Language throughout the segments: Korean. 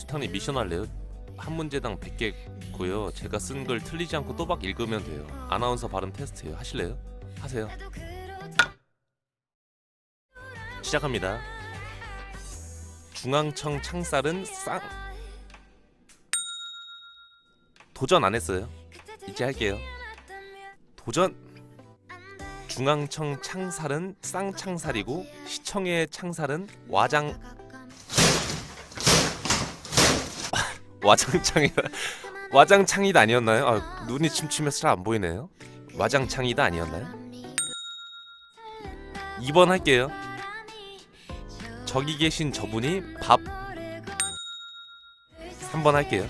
수탕님 미션 할래요? 한 문제당 100개고요. 제가 쓴 걸 틀리지 않고 또박 읽으면 돼요. 아나운서 발음 테스트예요. 하실래요? 하세요. 시작합니다. 중앙청 창살은 쌍 도전 안 했어요. 이제 할게요. 도전. 중앙청 창살은 쌍창살이고 시청의 창살은 와장 와장창이다. 와장창이다 아니었나요? 아, 눈이 침침해서 잘 안 보이네요. 와장창이다 아니었나요? 2번 할게요. 저기 계신 저분이 밥 3번 할게요.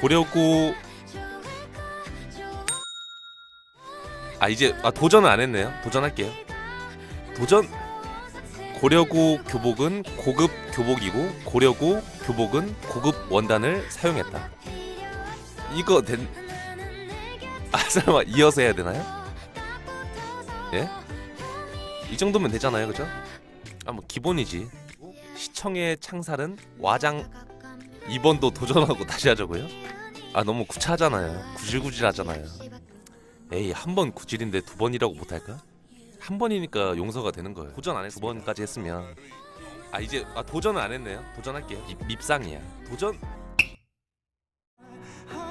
고려고 아 이제 아 도전은 안 했네요. 도전할게요. 도전 고려고 교복은 고급 교복이고 고려고 교복은 고급 원단을 사용했다. 이거 된 아, 설마 이어서 해야 되나요? 예? 이 정도면 되잖아요, 그죠? 아, 뭐 기본이지. 시청의 창살은 와장 2번도 도전하고 다시 하자고요? 아, 너무 구차하잖아요. 구질구질하잖아요. 에이, 한 번 구질인데 두 번이라고 못할까? 한 번이니까 용서가 되는 거예요. 도전 안 해서 두 번까지 했으면 아 이제 아 도전은 안 했네요. 도전할게요. 밉, 밉상이야. 도전.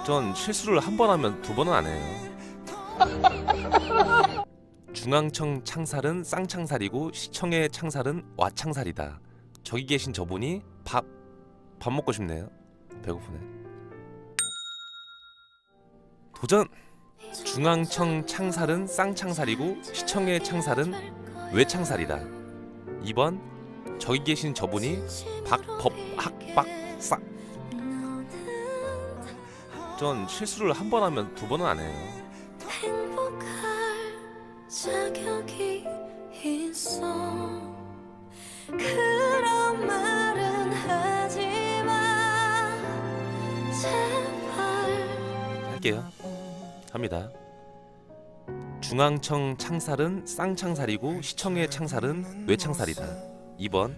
전 실수를 한 번 하면 두 번은 안 해요. 중앙청 창살은 쌍창살이고 시청의 창살은 와창살이다. 저기 계신 저분이 밥 밥 먹고 싶네요. 배고프네. 도전. 중앙청 창살은 쌍창살이고 시청의 창살은 외창살이다. 2번 저기 계신 저분이 박법학박사. 전 실수를 한 번 하면 두 번은 안 해요. 할게요. 합니다. 중앙청 창살은 쌍창살이고 시청의 창살은 외창살이다. 2번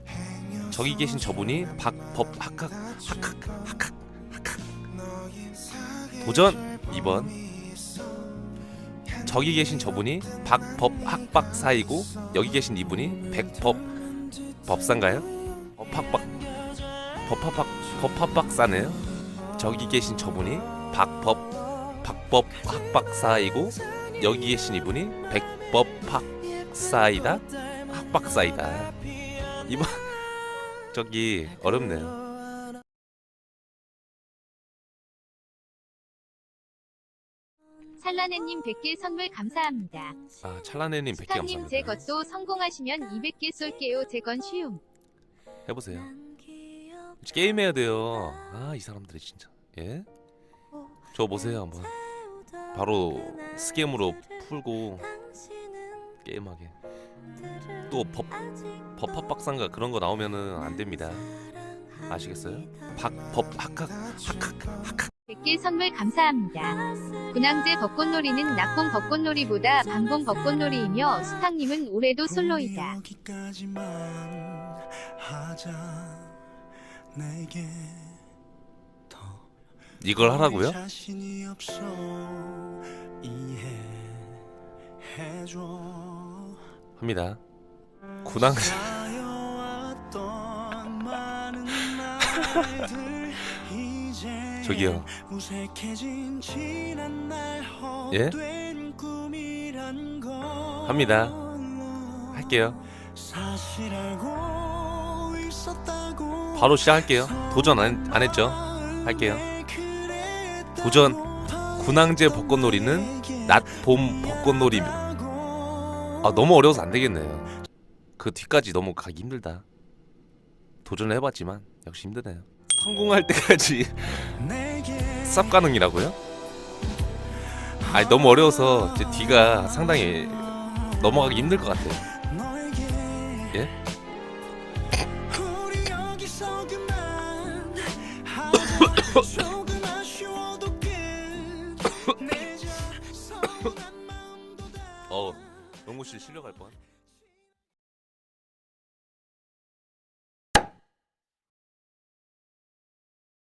저기 계신 저분이 박법 학학 학학 학학 학학 도전 2번 저기 계신 저분이 박법 학박사이고 여기 계신 이분이 백법 법사인가요? 법학박 법학박 법학박사네요. 저기 계신 저분이 박법 박법 학박사이고 여기 계신 이분이 백법 학사이다 학박사이다 이번 저기 어렵네요 찰라네님 100개 선물 감사합니다. 아 찰라네님 100개 스타님 감사합니다 제 것도 성공하시면 200개 쏠게요. 제 건 쉬움. 해보세요 게임해야 돼요 아 이 사람들이 진짜 예? 저 보세요 한번 바로 스캠으로 풀고 게임하게 또 법 법학 박사인가 그런 거 나오면은 안 됩니다 아시겠어요? 박 법 학학 학학 학학 100개 선물 감사합니다. 군항제 벚꽃놀이는 낙봉 벚꽃놀이보다 반봉 벚꽃놀이이며 수탁님은 올해도 솔로이다. 여기까지만 하자 내게 더 이걸 하라고요? 합니다. 군항 저기요. 예? 합니다. 할게요. 바로 시작할게요. 도전 안, 안 했죠? 할게요 도전 군항제 벚꽃놀이는 낮봄 벚꽃놀이 아 너무 어려워서 안 되겠네요 그 뒤까지 너무 가기 힘들다 도전을 해봤지만 역시 힘드네요 성공할 때까지 쌉 가능이라고요? 아니 너무 어려워서 제 뒤가 상당히 넘어가기 힘들 것 같아요 예? 어 영구씨 실려갈 뻔